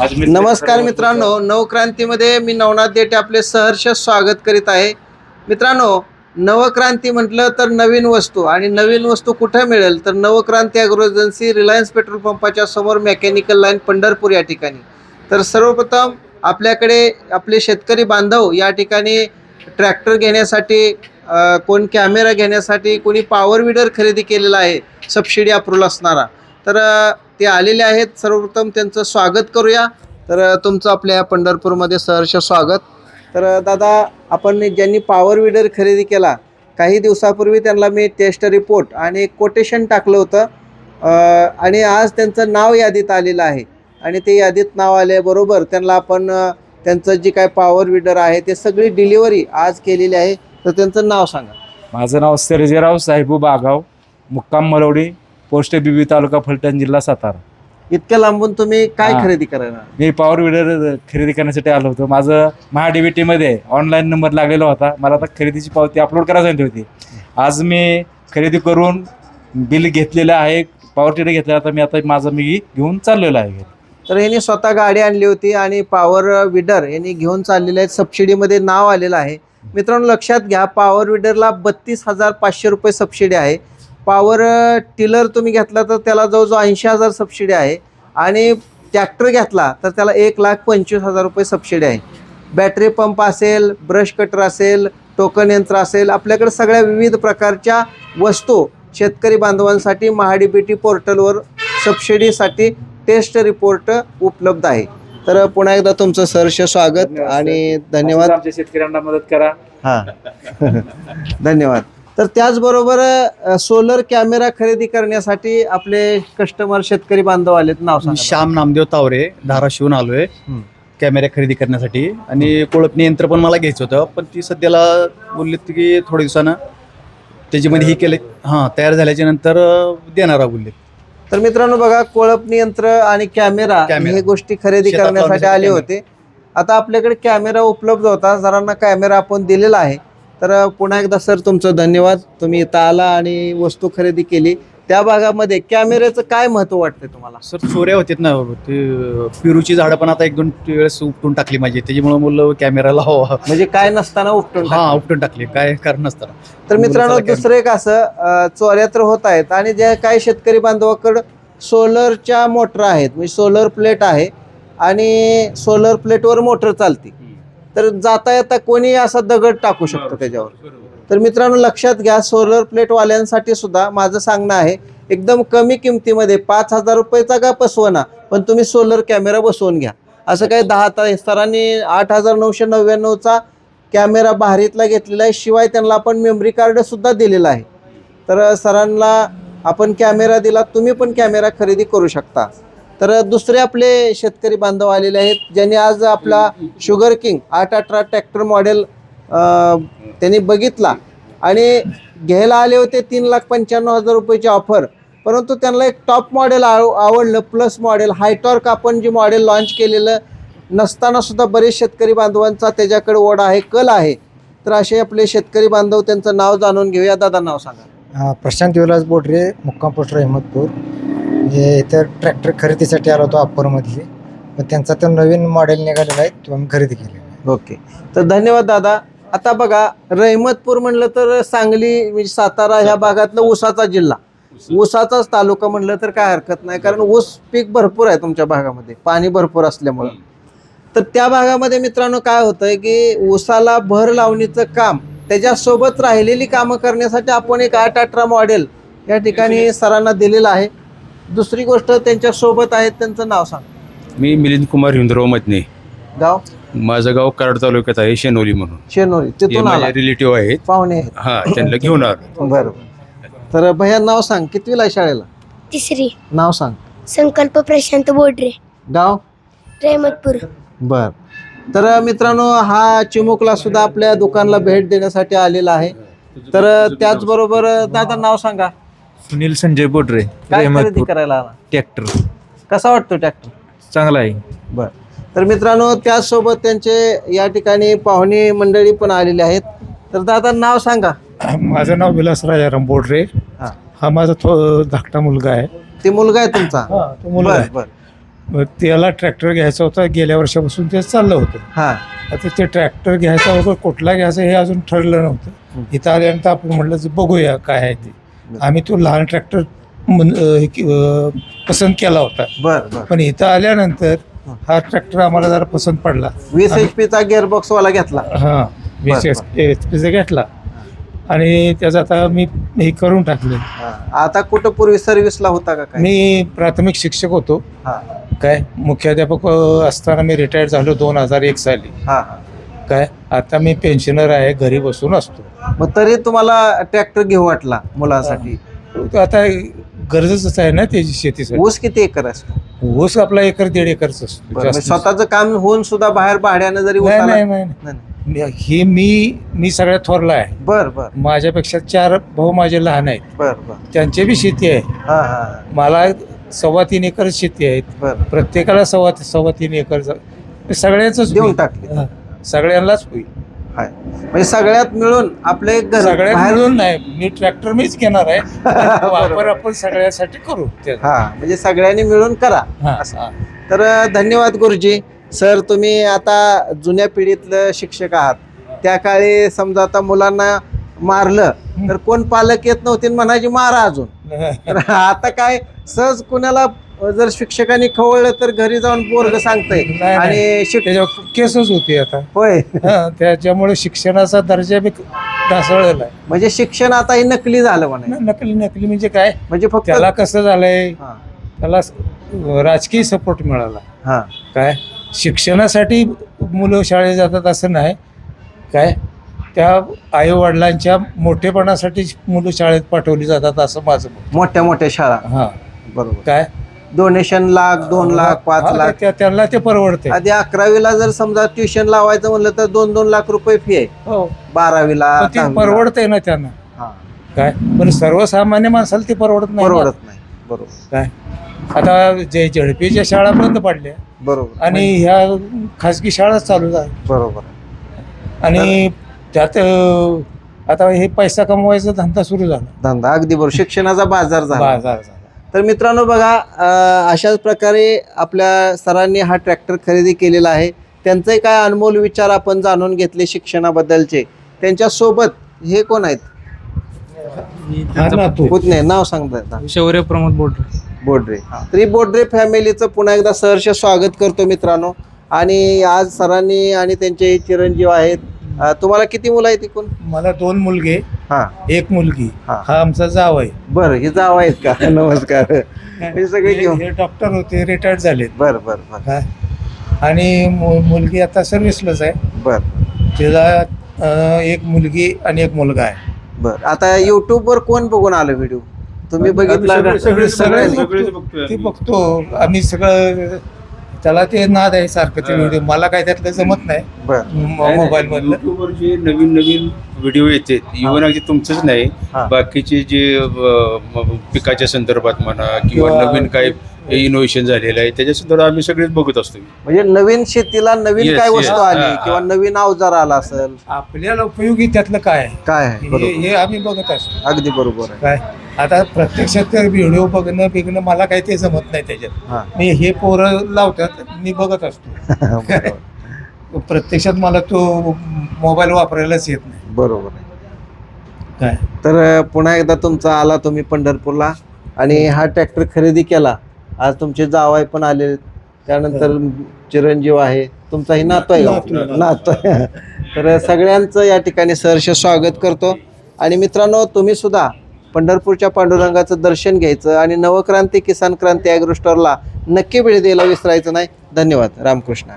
नमस्कार मित्रांनो नवक्रांतीमध्ये मी नवनाथ देठे आपले सहर्ष स्वागत करीत आहे. मित्रांनो नवक्रांती म्हटलं तर नवीन वस्तू आणि नवीन वस्तू कुठं मिळेल? तर Navkranti agro agency Reliance petrol पंपाच्या समोर मेकॅनिकल लाईन पंढरपूर या ठिकाणी. तर सर्वप्रथम आपल्याकडे आपले शेतकरी बांधव या ठिकाणी ट्रॅक्टर घेण्यासाठी कोण कॅमेरा घेण्यासाठी कोणी पॉवर विडर खरेदी केलेला आहे सबसिडी अप्रूव्हल असणारा. तर ते आलेले आहेत. सर्वप्रथम त्यांचं स्वागत करूया. तर तुमचं आपल्या पंढरपूरमध्ये सहर्ष स्वागत. तर दादा आपण ज्यांनी पॉवर विडर खरेदी केला काही दिवसापूर्वी त्यांना मी टेस्ट रिपोर्ट आणि कोटेशन टाकलं होतं. आणि आज त्यांचं नाव यादीत आलेलं आहे. आणि ते यादीत नाव आल्याबरोबर त्यांना आपण त्यांचं जी काय पॉवर विडर आहे ते सगळी डिलिव्हरी आज केलेली आहे. तर त्यांचं नाव सांगा. माझं नाव सर्जेराव साहेबू बागाव मुक्काम मलवडी पोस्ट बीबी तालुका फलटण जिल्हा सातारा. इतक्या लांबून तुम्ही काय हा. खरेदी करायला? मी पॉवर विडर खरेदी करण्यासाठी आलो होतो. माझं महाडीबीटीमध्ये ऑनलाईन नंबर लागलेला होता. मला आता खरेदीची पावती अपलोड करायला सांगितली होती. आज मी खरेदी करून बिल घेतलेलं आहे. पॉवर टिडर घेतलं आता मी आता माझं मी घेऊन चाललेलो आहे. तर यांनी स्वतः गाडी आणली होती आणि पॉवर विडर यांनी घेऊन चाललेले आहेत. सबसिडीमध्ये नाव आलेलं आहे. मित्रांनो लक्षात घ्या पॉवर विडरला बत्तीस हजार पाचशे रुपये सबसिडी आहे. पॉवर टिलर तुम्ही घेतला तर त्याला जवळजवळ ऐंशी हजार सबसिडी आहे. आणि ट्रॅक्टर घेतला तर त्याला एक लाख पंचवीस हजार रुपये सबसिडी आहे. बॅटरी पंप असेल ब्रश कटर असेल टोकन यंत्र असेल आपल्याकडे सगळ्या विविध प्रकारच्या वस्तू शेतकरी बांधवांसाठी महाडीबीटी पोर्टलवर सबसिडीसाठी टेस्ट रिपोर्ट उपलब्ध आहे. तर पुन्हा एकदा तुमचं सहर्ष स्वागत आणि धन्यवाद. शेतकऱ्यांना मदत करा. हां. धन्यवाद. तर त्याचबरोबर सोलर कॅमेरा खरेदी करण्यासाठी आपले कस्टमर शेतकरी बांधव आलेत. नाव सांगा. श्याम नामदेव तावरे धाराशिवून आलोय. कॅमेरा खरेदी करण्यासाठी. आणि कोळपणी यंत्र पण मला घ्यायचं होतं पण ती सध्याला बोललीत की थोड्या दिवसानं त्याच्यामध्ये ही केले हां तयार झाल्याच्यानंतर अं, देणार आहे बोललीत. तर मित्रांनो बघा कोळपणी यंत्र आणि कॅमेरा कॅमेरा. हे गोष्टी खरेदी शेतात करण्यासाठी लावण्यासाठी आले कॅमेरा. होते. आता आपल्याकडे कॅमेरा उपलब्ध होता जरांना कॅमेरा आपण दिलेला आहे. तर पुन्हा एकदा सर तुमचं धन्यवाद. तुम्ही इथं आला आणि वस्तू खरेदी केली. त्या भागामध्ये कॅमेऱ्याचं काय महत्त्व वाटतंय तुम्हाला? सर चोऱ्या होतीत ना. ते पेरूची झाडं पण आता एक दोन वेळेस उपटून टाकली माझी. त्याच्यामुळे मुलं कॅमेरा लावा म्हणजे काय नसताना उपटून हा. उपटून टाकली. काय कारण नसताना. तर मित्रांनो दुसरं एक असं चोऱ्या तर होत आहेत आणि जे काही शेतकरी बांधवाकडं सोलरच्या मोटर आहेत. म्हणजे सोलर प्लेट आहे आणि सोलर प्लेटवर मोटर चालते. तर जाता येता कोणी असा दगड टाकू शकतो त्याच्यावर. तर मित्रांनो लक्षात घ्या सोलर प्लेटवाल्यांसाठी सुद्धा माझं सांगणं आहे एकदम कमी किमतीमध्ये पाच हजार रुपयेचा का बसवना पण तुम्ही सोलर कॅमेरा बसवून घ्या. असं काही दहा ता सरांनी आठ हजार नऊशे नव्याण्णवचा कॅमेरा भारीतला घेतलेला आहे शिवाय त्यांना आपण मेमरी कार्ड सुद्धा दिलेलं आहे. तर सरांना आपण कॅमेरा दिला तुम्ही पण कॅमेरा खरेदी करू शकता. तर दुसरे आपले शेतकरी बांधव आलेले आहेत ज्यांनी आज आपला शुगर किंग आठ अठरा ट्रॅक्टर मॉडेल त्यांनी बघितला. आणि घ्यायला आले होते तीन लाख पंच्याण्णव हजार रुपयाची ऑफर परंतु त्यांना एक टॉप मॉडेल आव आवडलं प्लस मॉडेल हायटॉर्क आपण जे मॉडेल लॉन्च केलेलं नसताना सुद्धा बरेच शेतकरी बांधवांचा त्याच्याकडे ओढ आहे कल आहे. तर असे आपले शेतकरी बांधव त्यांचं नाव जाणून घेऊया. दादा नाव सांगा. प्रशांत युवराज बोटरे मुक्काम पोस्ट अहमदपूर म्हणजे इथं ट्रॅक्टर खरेदीसाठी आलो होतो अप्परमधली. पण त्यांचा तो नवीन मॉडेल निघालेला आहे तो आम्ही खरेदी केलेला ओके. तर धन्यवाद दादा. आता बघा रहमतपूर म्हणलं तर सांगली म्हणजे सातारा ह्या भागातला ऊसाचा जिल्हा. ऊसाचाच तालुका म्हणलं तर काय हरकत नाही कारण ऊस पीक भरपूर आहे तुमच्या भागामध्ये पाणी भरपूर असल्यामुळं. तर त्या भागामध्ये मित्रांनो काय होतंय की ऊसाला भर लावणीचं काम त्याच्यासोबत राहिलेली कामं करण्यासाठी आपण एक आठ अठरा मॉडेल या ठिकाणी सरांना दिलेलं आहे. दुसरी गोष्ट त्यांच्यासोबत आहेत त्यांचं नाव सांग. मी मिलिंद कुमार हिंदराव मधने गाव? माझं गाव कराड तालुक्यात आहे शेनोली म्हणून. शेनोरी हे तिथून आला रिलेटिव्ह आहेत. पाहुणे आहेत. हा त्यांना घेऊन आलो. बरं. तर भैया नाव सांग. कितवीला आहे शाळेला? तिसरी. नाव सांग. संकल्प प्रशांत बोडरे गाव? रहमतपूर. बर. तर मित्रांनो हा चिमुकला सुद्धा आपल्या दुकानला भेट देण्यासाठी आलेला आहे. तर त्याचबरोबर दादा नाव सांगा. सुनील संजय बोडरे काय खरेदी रहमतपूर. करायला आला? ट्रॅक्टर. कसा वाटतो ट्रॅक्टर? चांगला आहे. बर. तर मित्रांनो त्याचसोबत त्यांचे या ठिकाणी पाहुणे मंडळी पण आलेले आहेत. तर दादा नाव सांगा. माझं नाव विलास राजाराम बोडरे. हा. हा माझा थो धाकटा मुलगा आहे. ते मुलगा आहे तुमचा? तो मुलगा बर आहे. बर मग त्याला ट्रॅक्टर घ्यायचा होता. गेल्या वर्षापासून ते चाललं होतं. हा. आता ते ट्रॅक्टर घ्यायचा होता कुठला घ्यायचा हे अजून ठरलं नव्हतं. इथं आल्यानंतर आपण म्हटलं की बघूया काय आहे ते. आम्ही तो लहान ट्रॅक्टर पसंत केला होता. पण इथं आल्यानंतर हा. ट्रॅक्टर आम्हाला जरा पसंत पडला. वीस एच पीचा गिअरबॉक्स वाला घेतला. हां वीस एच पीचा घेतला. आणि त्याचं आता मी हे करून टाकलं. आता कुठं पूर्वी सर्व्हिसला होता का काय? मी प्राथमिक शिक्षक होतो. हा. काय? मुख्याध्यापक असताना मी रिटायर्ड झालो दोन हजार एक साली. काय आता मी पेन्शनर आहे घरी बसून असतो. मग तरी तुम्हाला ट्रॅक्टर घेऊ वाटला मुलासाठी? आता गरजच आहे ना त्याची शेतीसाठी. ऊस किती एकर असतो ऊस आपला एकर दीड एकरच असतो बरं, म्हणजे स्वतःचं काम होऊन सुद्धा बाहेर भाड्यानं जरी ऊस नाही आला- नाही नाही नाही, नाही. मी- हे मी मी सगळ्यात थोरला आहे. बर बर. माझ्यापेक्षा चार भाऊ माझे लहान आहेत. बर बर. त्यांची बी शेती आहे. हा हा मला सव्वा तीन एकर शेती आहेत. बर. प्रत्येकाला सव्वा सव्वा तीन एकर सगळ्याच देऊन टाकले. सगळ्यांनाच होईल. हाय. म्हणजे सगळ्यात मिळून आपले घर सगळ्यात बाहेर मिळून नाही मी ट्रॅक्टर मीच घेणार आहे. वापर आपण सगळ्यासाठी करू. हा म्हणजे सगळ्यांनी मिळून करा. हा. हा. तर अ, धन्यवाद गुरुजी. सर तुम्ही आता जुन्या पिढीतलं शिक्षक आहात. त्या काळी समजा आता मुलांना मारलं तर कोण पालक येत नव्हते आणि म्हणायचे मारा अजून. तर आता काय सहज कुणाला जर शिक्षकांनी खवळलं तर घरी जाऊन पोरग सांगतंय. नाही. आणि शिक त्याच्यावर केसच होती आता. होय. हा, त्याच्यामुळे शिक्षणाचा दर्जा बी ढासळलेला आहे. म्हणजे शिक्षण आता हे नकली झालं म्हणे. न- नकली नकली म्हणजे काय? म्हणजे फक्त त्याला कसं झालंय? हा, त्याला स- राजकीय सपोर्ट मिळाला. हा. काय? शिक्षणासाठी मुलं शाळेत जातात असं नाही. काय? त्या आई वडिलांच्या मोठेपणासाठी मुलं शाळेत पाठवली जातात असं माझं मत. मोठ्या मोठ्या शाळा. हा. बरोबर. काय? डोनेशन लाख दोन लाख पाच हा, लाख. त्या- त्यांना ते परवडते आधी अकरावीला जर समजा ट्युशन लावायचं म्हणलं तर दोन दोन लाख रुपये फी आहे. हो. बारावीला पण ते दहावीला. परवडतंय ना त्यांना. हा, काय? पण सर्वसामान्य माणसाला ते परवडत नाही ना. परवडत नाही. बरोबर. काय? आता जे झडपीच्या शाळा बंद पडल्या. बरोबर. आणि ह्या खाजगी शाळा चालू आहे बरोबर. आणि त्यात अं, आता हे पैसा कमवायचा धंदा सुरू झाला. धंदा अगदी बरोबर. शिक्षणाचा बाजार झाला. बाजार झाला. तर मित्रांनो बघा अं, अशाच प्रकारे आपल्या सरांनी हा ट्रॅक्टर खरेदी केलेला आहे. त्यांचे काय अनमोल विचार आपण जाणून घेतले शिक्षणाबद्दलचे. त्यांच्यासोबत हे कोण आहेत? पुतणे नाव सांगता शौर्य प्रमोद बोडरे. बोडरे. तर ही बोडरे फॅमिलीचं पुन्हा एकदा सहर्ष स्वागत करतो मित्रांनो. आणि आज सरांनी आणि त्यांचे चिरंजीव आहेत. तुम्हाला किती मुलं आहेत एकूण मला दोन मुलगे. हा. एक मुलगी. हा. हा आमचा जाव आहे बरं हे जाव आहेत का? नमस्कार. हे सगळे हे घेऊन. हे डॉक्टर होते रिटायर्ड झालेत. बर बर बर. काय आणि मु- मुलगी आता सर्व्हिसलाच आहे. बर. तिला अं, एक मुलगी आणि एक मुलगा आहे. बर. आता युट्यूब वर कोण बघून आलं व्हिडिओ तुम्ही बघितला का? सगळे सगळे सगळ्यांनी? ते बघतो. आम्ही सगळं त्याला ते नाद आहे सारखं ते व्हिडिओ मला काय त्यातलं जमत नाही. मोबाईल मधलं युट्यूबवर जे नवीन नवीन व्हिडिओ येते इव्हन अगदी तुमचंच नाही हा. बाकीचे जे अ, म- पिकाच्या संदर्भात म्हणा किंवा किंवा- नवीन काय इनोव्हेशन झालेलं आहे त्याच्या संदर्भात आम्ही सगळेच बघत असतो. म्हणजे नवीन शेतीला नवीन Yes, काय yes. वस्तू आली हा, किंवा. नवीन अवजार आला असेल? आपल्याला उपयोगी त्यातलं काय आहे? काय आहे? हे बरोबर. हे आम्ही बघत असतो. अगदी बरोबर आहे. काय? आता प्रत्यक्षात तर व्हिडिओ बघणं बिघणं मला काही ते जमत नाही त्याच्यात. हा. मी हे पोरं लावतात मी बघत असतो. बरोबर. प्रत्यक्षात मला तो मोबाईल वापरायलाच येत नाही. बरोबर आहे. काय? तर अ, पुन्हा एकदा तुमचा आला तुम्ही पंढरपूरला आणि हा ट्रॅक्टर खरेदी केला. आज तुमचे जावाई पण आले. त्यानंतर चिरंजीव आहे. तुमचाही नातू आहे नातू का? आहे. नातू आहे. तर सगळ्यांचं या ठिकाणी सहर्ष स्वागत करतो. आणि मित्रांनो तुम्ही सुद्धा पंढरपूरच्या पांडुरंगाचं दर्शन घ्यायचं आणि नवक्रांती किसान क्रांती ॲग्रो स्टोअरला नक्की वेळ द्यायला विसरायचं नाही. धन्यवाद. रामकृष्ण.